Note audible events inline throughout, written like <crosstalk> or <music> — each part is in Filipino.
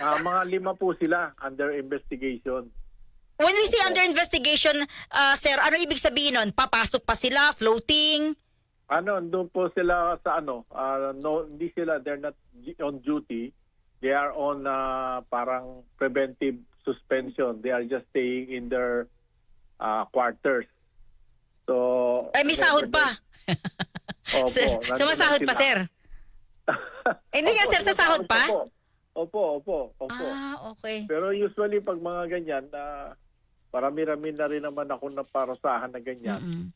Ah, mga lima po sila under investigation. When we say under investigation, ah, sir, ano ibig sabihin nun? Papasok pa sila? Floating? Ano, doon po sila sa ano, ah, no, hindi sila, they're not on duty. They are on ah, parang preventive suspension. They are just staying in their ah, quarters. So, Ay, may sahod pa. <laughs> Opo. Sir, nandun sumasahod pa, sila. sir. <laughs> Hindi nga, Opo, sir, sa sahod pa? Opo, opo, opo. opo. Ah, okay. Pero usually pag mga ganyan, na parami-rami na rin naman ako na parasahan na ganyan. Mm-mm.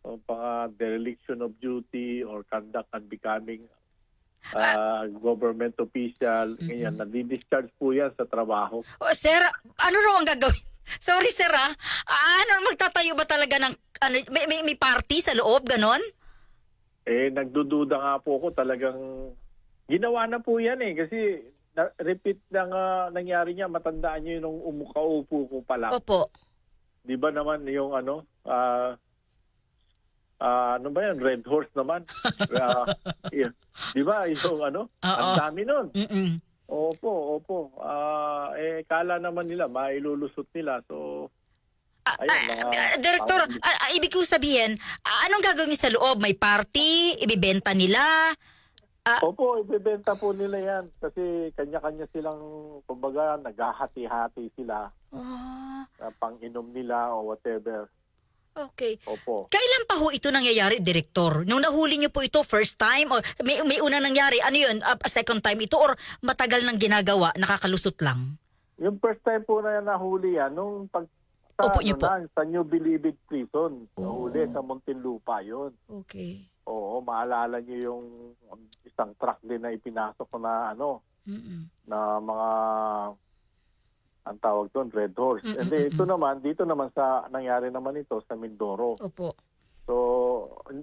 O mga dereliction of duty or conduct unbecoming uh, government official, ganyan, nadi-discharge po yan sa trabaho. Oh, sir, ano raw ang gagawin? <laughs> Sorry, sir, ah. Ah, Ano, magtatayo ba talaga ng, ano, may, may, may party sa loob, ganon? Eh, nagdududa nga po ako talagang ginawa na po yan eh kasi na, repeat na nga nangyari niya matandaan niyo yung umukaupo ko pala. Opo. Di ba naman yung ano ah ah, ano ba yan red horse naman. <laughs> Ah, yeah. Di ba yung ano Oo. ang dami nun. Mm-mm. Opo, opo. Ah, eh kala naman nila mailulusot nila. So Ayun, mga- ah, Director, ah, ah, ibig kong sabihin, ah, anong gagawin sa loob? May party? Ibibenta nila? Ah. Opo, ibebenta po nila yan kasi kanya-kanya silang kumbaga naghahati-hati sila Ah, na pang-inom nila o whatever. okay. Opo. Kailan pa ho ito nangyayari, Director? Nung nahuli niyo po ito, first time? O may, may una nangyari? Ano yun? Ah, second time ito? Or matagal nang ginagawa? Nakakalusot lang? Yung first time po na nahuli yan, nung pag sa, Opo, yun ano po. na, sa New Bilibid Prison, Oo. nahuli sa Muntinlupa yun. Okay. Oo, maalala niyo yung isang truck din na ipinasok ko na ano, Mm-mm. na mga ang tawag doon, Red Horse. Mm, And then, ito naman, dito naman sa, nangyari naman ito sa Mindoro. Opo. So,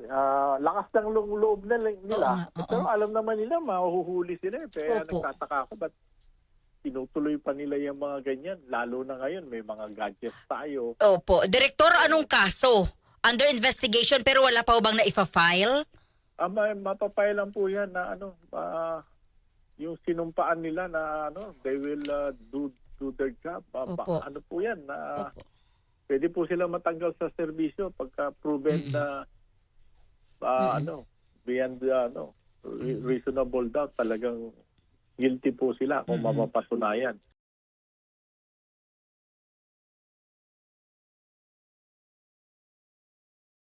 ah, lakas ng lo- loob na nila. Oo oo. Pero alam naman nila, mahuhuli sila. eh. Kaya Opo. nagtataka ako, ba't tinutuloy pa nila yung mga ganyan? Lalo na ngayon, may mga gadgets tayo. Opo. Director, anong kaso? Under investigation pero wala pa ho bang na-file? Ah, ma- mapapay lang po yan na ano, ah, yung sinumpaan nila na ano, they will ah, do do their job. Ba- Opo. ano po yan, na Opo. pwede po sila matanggal sa serbisyo pagka proven na ah, ano, beyond the, ano, re- reasonable doubt talagang guilty po sila kung Mm-mm. mapapatunayan.